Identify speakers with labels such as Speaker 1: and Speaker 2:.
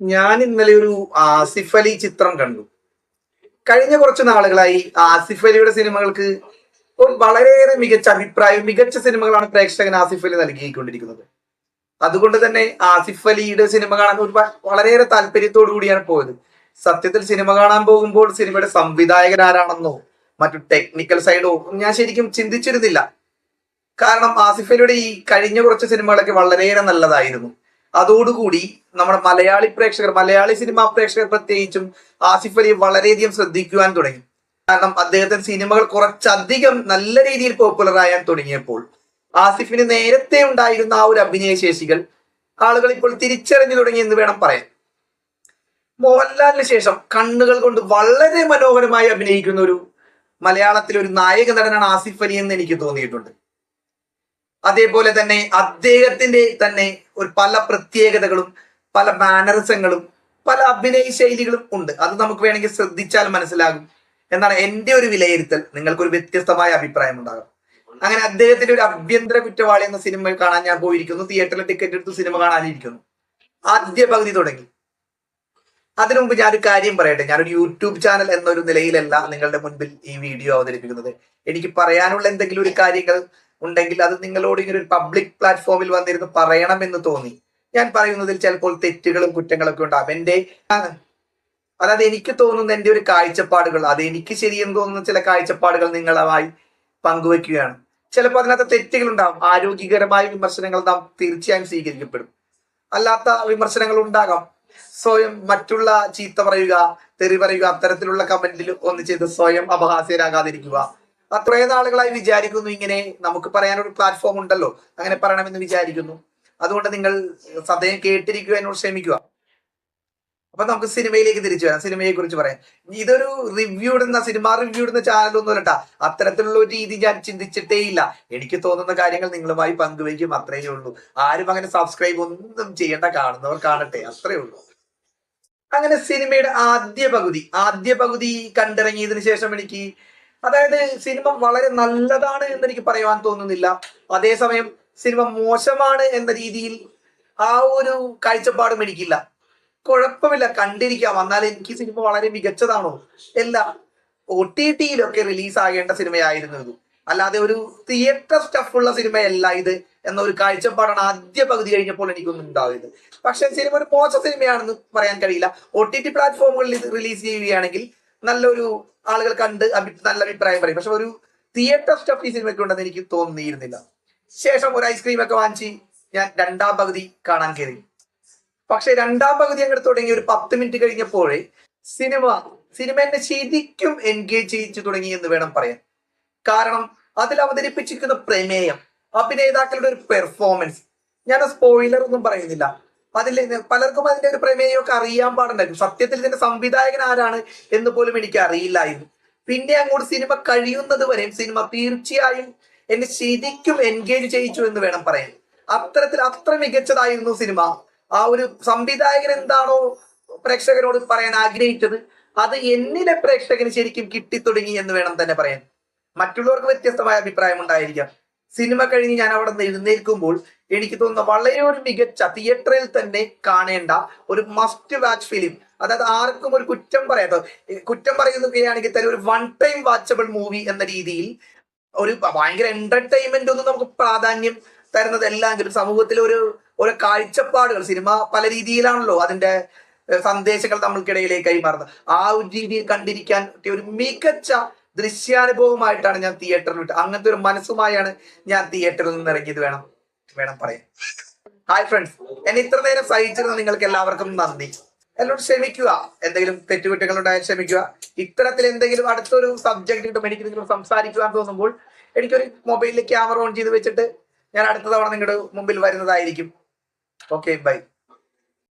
Speaker 1: ഞാൻ ഇന്നലെ ഒരു ആസിഫ് അലി ചിത്രം കണ്ടു. കഴിഞ്ഞ കുറച്ച് നാളുകളായി ആസിഫ് അലിയുടെ സിനിമകൾക്ക് വളരെയേറെ മികച്ച അഭിപ്രായം മികച്ച സിനിമകളാണ് പ്രേക്ഷകൻ ആസിഫ് അലി നൽകിക്കൊണ്ടിരിക്കുന്നത്. അതുകൊണ്ട് തന്നെ ആസിഫ് അലിയുടെ സിനിമ കാണാൻ ഒരു വളരെയേറെ താല്പര്യത്തോടു കൂടിയാണ് പോയത്. സത്യത്തിൽ സിനിമ കാണാൻ പോകുമ്പോൾ സിനിമയുടെ സംവിധായകൻ ആരാണെന്നോ മറ്റു ടെക്നിക്കൽ സൈഡോ ഞാൻ ശരിക്കും ചിന്തിച്ചിരുന്നില്ല. കാരണം ആസിഫ് അലിയുടെ ഈ കഴിഞ്ഞ കുറച്ച് സിനിമകളൊക്കെ വളരെയേറെ നല്ലതായിരുന്നു. അതോടുകൂടി നമ്മുടെ മലയാളി പ്രേക്ഷകർ മലയാളി സിനിമാ പ്രേക്ഷകർ പ്രത്യേകിച്ചും ആസിഫ് അലിയെ വളരെയധികം ശ്രദ്ധിക്കുവാൻ തുടങ്ങി. കാരണം അദ്ദേഹത്തിന്റെ സിനിമകൾ കുറച്ചധികം നല്ല രീതിയിൽ പോപ്പുലർ ആയാൻ തുടങ്ങിയപ്പോൾ ആസിഫിന് നേരത്തെ ഉണ്ടായിരുന്ന ആ ഒരു അഭിനയശേഷികൾ ആളുകൾ ഇപ്പോൾ തിരിച്ചറിഞ്ഞു തുടങ്ങി എന്ന് വേണം പറയാൻ. മോഹൻലാലിന് ശേഷം കണ്ണുകൾ കൊണ്ട് വളരെ മനോഹരമായി അഭിനയിക്കുന്ന ഒരു മലയാളത്തിലെ ഒരു നായക നടനാണ് ആസിഫ് അലി എന്ന് എനിക്ക് തോന്നിയിട്ടുണ്ട്. അതേപോലെ തന്നെ അദ്ദേഹത്തിന്റെ തന്നെ ഒരു പല പ്രത്യേകതകളും പല മാനറിസങ്ങളും പല അഭിനയ ശൈലികളും ഉണ്ട്. അത് നമുക്ക് വേണമെങ്കിൽ ശ്രദ്ധിച്ചാൽ മനസ്സിലാകും. എന്നാണ് എന്റെ ഒരു വിലയിരുത്തൽ. നിങ്ങൾക്കൊരു വ്യത്യസ്തമായ അഭിപ്രായം ഉണ്ടാകും. അങ്ങനെ അദ്ദേഹത്തിന്റെ ഒരു അഭ്യന്തര കുറ്റവാളി എന്ന സിനിമ കാണാൻ ഞാൻ പോയിരിക്കുന്നു. തിയേറ്ററിൽ ടിക്കറ്റ് എടുത്ത് സിനിമ കാണാനിരിക്കുന്നു. ആദ്യ പകുതി തുടങ്ങി. അതിനു മുമ്പ് ഞാനൊരു കാര്യം പറയട്ടെ. ഞാനൊരു യൂട്യൂബ് ചാനൽ എന്നൊരു നിലയിലല്ല നിങ്ങളുടെ മുൻപിൽ ഈ വീഡിയോ അവതരിപ്പിക്കുന്നത്. എനിക്ക് പറയാനുള്ള എന്തെങ്കിലും ഒരു കാര്യങ്ങൾ ഉണ്ടെങ്കിൽ അത് നിങ്ങളോട് ഇങ്ങനെ ഒരു പബ്ലിക് പ്ലാറ്റ്ഫോമിൽ വന്നിരുന്ന് പറയണമെന്ന് തോന്നി. ഞാൻ പറയുന്നതിൽ ചിലപ്പോൾ തെറ്റുകളും കുറ്റങ്ങളൊക്കെ ഉണ്ടാകും എന്റെ അതായത് എനിക്ക് തോന്നുന്ന എന്റെ ഒരു കാഴ്ചപ്പാടുകൾ അത് എനിക്ക് ശരിയെന്ന് തോന്നുന്ന ചില കാഴ്ചപ്പാടുകൾ നിങ്ങളുമായി പങ്കുവെക്കുകയാണ്. ചിലപ്പോൾ അതിനകത്ത് തെറ്റുകൾ ഉണ്ടാകും ആരോഗ്യകരമായ വിമർശനങ്ങൾ നാം തീർച്ചയായും സ്വീകരിക്കപ്പെടും. അല്ലാത്ത വിമർശനങ്ങൾ ഉണ്ടാകാം. സ്വയം മറ്റുള്ള ചീത്ത പറയുക തെറി പറയുക അത്തരത്തിലുള്ള കമന്റിൽ ഒന്ന് ചെയ്ത് സ്വയം അപഹാസ്യരാകാതിരിക്കുക. അത്രയും നാളുകളായി വിചാരിക്കുന്നു ഇങ്ങനെ നമുക്ക് പറയാനൊരു പ്ലാറ്റ്ഫോം ഉണ്ടല്ലോ. അങ്ങനെ പറയണമെന്ന് വിചാരിക്കുന്നു. അതുകൊണ്ട് നിങ്ങൾ സദയം കേട്ടിരിക്കുക എന്നോട് ക്ഷമിക്കുക അപ്പൊ നമുക്ക് സിനിമയിലേക്ക് തിരിച്ചു വരാം. സിനിമയെ കുറിച്ച് പറയാം. ഇതൊരു റിവ്യൂ ഇടുന്ന സിനിമ റിവ്യൂ ഇടുന്ന ചാനലൊന്നും അല്ലട്ടാ. അത്തരത്തിലുള്ള ഒരു രീതി ഞാൻ ചിന്തിച്ചിട്ടേ ഇല്ല. എനിക്ക് തോന്നുന്ന കാര്യങ്ങൾ നിങ്ങളുമായി പങ്കുവയ്ക്കും. അത്രേ ഉള്ളൂ. ആരും അങ്ങനെ സബ്സ്ക്രൈബ് ഒന്നും ചെയ്യേണ്ട കാണുന്നവർ കാണട്ടെ. അത്രേ ഉള്ളൂ. അങ്ങനെ സിനിമയുടെ ആദ്യ പകുതി ആദ്യ പകുതി കണ്ടിറങ്ങിയതിനു ശേഷം എനിക്ക് അതായത് സിനിമ വളരെ നല്ലതാണ് എന്ന് എനിക്ക് പറയുവാൻ തോന്നുന്നില്ല. അതേസമയം സിനിമ മോശമാണ് എന്ന രീതിയിൽ ആ ഒരു കാഴ്ചപ്പാടും എനിക്കില്ല. കുഴപ്പമില്ല കണ്ടിരിക്കാം. എന്നാൽ എനിക്ക് സിനിമ വളരെ മികച്ചതാണോ? അല്ല ഒ ടി ടിയിലൊക്കെ റിലീസ് ആകേണ്ട സിനിമയായിരുന്നു ഇത്. അല്ലാതെ ഒരു തിയേറ്റർ സ്റ്റഫുള്ള സിനിമയല്ല ഇത് എന്ന ഒരു കാഴ്ചപ്പാടാണ് ആദ്യ പകുതി കഴിഞ്ഞപ്പോൾ എനിക്കൊന്നും ഉണ്ടായത്. പക്ഷെ സിനിമ ഒരു മോശം സിനിമയാണെന്ന് പറയാൻ കഴിയില്ല. ഒ ടി ടി പ്ലാറ്റ്ഫോമുകളിൽ ഇത് റിലീസ് ചെയ്യുകയാണെങ്കിൽ നല്ലൊരു ആളുകൾ കണ്ട് നല്ല അഭിപ്രായം പറയും. പക്ഷെ ഒരു തിയേറ്റർ സ്റ്റഫ് ഈ സിനിമയ്ക്ക് ഉണ്ടെന്ന് എനിക്ക് തോന്നിയിരുന്നില്ല. ശേഷം ഒരു ഐസ്ക്രീം ഒക്കെ വാങ്ങിച്ച് ഞാൻ രണ്ടാം പകുതി കാണാൻ കയറി പക്ഷെ രണ്ടാം പകുതി അങ്ങോട്ട് തുടങ്ങി ഒരു പത്ത് മിനിറ്റ് കഴിഞ്ഞപ്പോഴേ സിനിമ സിനിമ എന്നെ ശരിക്കും എൻഗേജ് ചെയ്യിച്ചു തുടങ്ങി എന്ന് വേണം പറയാൻ. കാരണം അതിൽ അവതരിപ്പിച്ചിരിക്കുന്ന പ്രമേയം അഭിനേതാക്കളുടെ ഒരു പെർഫോമൻസ് ഞാൻ സ്പോയിലർ ഒന്നും പറയുന്നില്ല. അതിൽ പലർക്കും അതിന്റെ ഒരു പ്രമേയമൊക്കെ അറിയാൻ പാടുണ്ടായിരുന്നു. സത്യത്തിൽ ഇതിന്റെ സംവിധായകൻ ആരാണ് എന്ന് പോലും എനിക്ക് അറിയില്ലായിരുന്നു. പിന്നെ അങ്ങോട്ട് സിനിമ കഴിയുന്നത് വരെയും സിനിമ തീർച്ചയായും എന്നെ ശരിക്കും എൻഗേജ് ചെയ്യിച്ചു എന്ന് വേണം പറയാൻ. അത്തരത്തിൽ അത്ര മികച്ചതായിരുന്നു സിനിമ. ആ ഒരു സംവിധായകൻ എന്താണോ പ്രേക്ഷകരോട് പറയാൻ ആഗ്രഹിച്ചത് അത് എന്നിലെ പ്രേക്ഷകന് ശരിക്കും കിട്ടിത്തുടങ്ങി എന്ന് വേണം തന്നെ പറയാൻ. മറ്റുള്ളവർക്ക് വ്യത്യസ്തമായ അഭിപ്രായം ഉണ്ടായിരിക്കാം. സിനിമ കഴിഞ്ഞ് ഞാൻ അവിടെ നിന്ന് എഴുന്നേൽക്കുമ്പോൾ എനിക്ക് തോന്നുന്ന വളരെ ഒരു മികച്ച തിയേറ്ററിൽ തന്നെ കാണേണ്ട ഒരു മസ്റ്റ് വാച്ച് ഫിലിം അതായത് ആർക്കും ഒരു കുറ്റം പറയാത്ത കുറ്റം പറയുകയാണെങ്കിൽ തന്നെ ഒരു വൺ ടൈം വാച്ചബിൾ മൂവി എന്ന രീതിയിൽ ഒരു ഭയങ്കര എന്റർടൈൻമെന്റ് ഒന്നും നമുക്ക് പ്രാധാന്യം തരുന്നതെല്ലാം സമൂഹത്തിലെ ഒരു ഓരോ കാഴ്ചപ്പാടുകൾ സിനിമ പല രീതിയിലാണല്ലോ അതിന്റെ സന്ദേശങ്ങൾ നമ്മൾക്കിടയിലേക്ക് കൈമാറുന്നത്. ആ ഒരു രീതിയിൽ കണ്ടിരിക്കാൻ ഒരു മികച്ച ദൃശ്യാനുഭവമായിട്ടാണ് ഞാൻ തിയേറ്ററിൽ വിട്ടത്. അങ്ങനത്തെ ഒരു മനസ്സുമായാണ് ഞാൻ തിയേറ്ററിൽ നിന്ന് ഇറങ്ങിയത് വേണം. വേണം പറയാൻ. ഹായ് ഫ്രണ്ട്സ് എന്നെ ഇത്ര നേരം സഹിച്ചിരുന്ന നിങ്ങൾക്ക് എല്ലാവർക്കും നന്ദി. എല്ലാവരും ക്ഷമിക്കുക. എന്തെങ്കിലും തെറ്റുകുറ്റങ്ങൾ ഉണ്ടായാൽ ക്ഷമിക്കുക. ഇത്തരത്തിൽ എന്തെങ്കിലും അടുത്തൊരു സബ്ജക്ട് കിട്ടും എനിക്ക് നിങ്ങൾ സംസാരിക്കുവാൻ തോന്നുമ്പോൾ എനിക്കൊരു മൊബൈലിൽ ക്യാമറ ഓൺ ചെയ്ത് വെച്ചിട്ട് ഞാൻ അടുത്ത തവണ നിങ്ങളുടെ മുമ്പിൽ വരുന്നതായിരിക്കും. Okay bye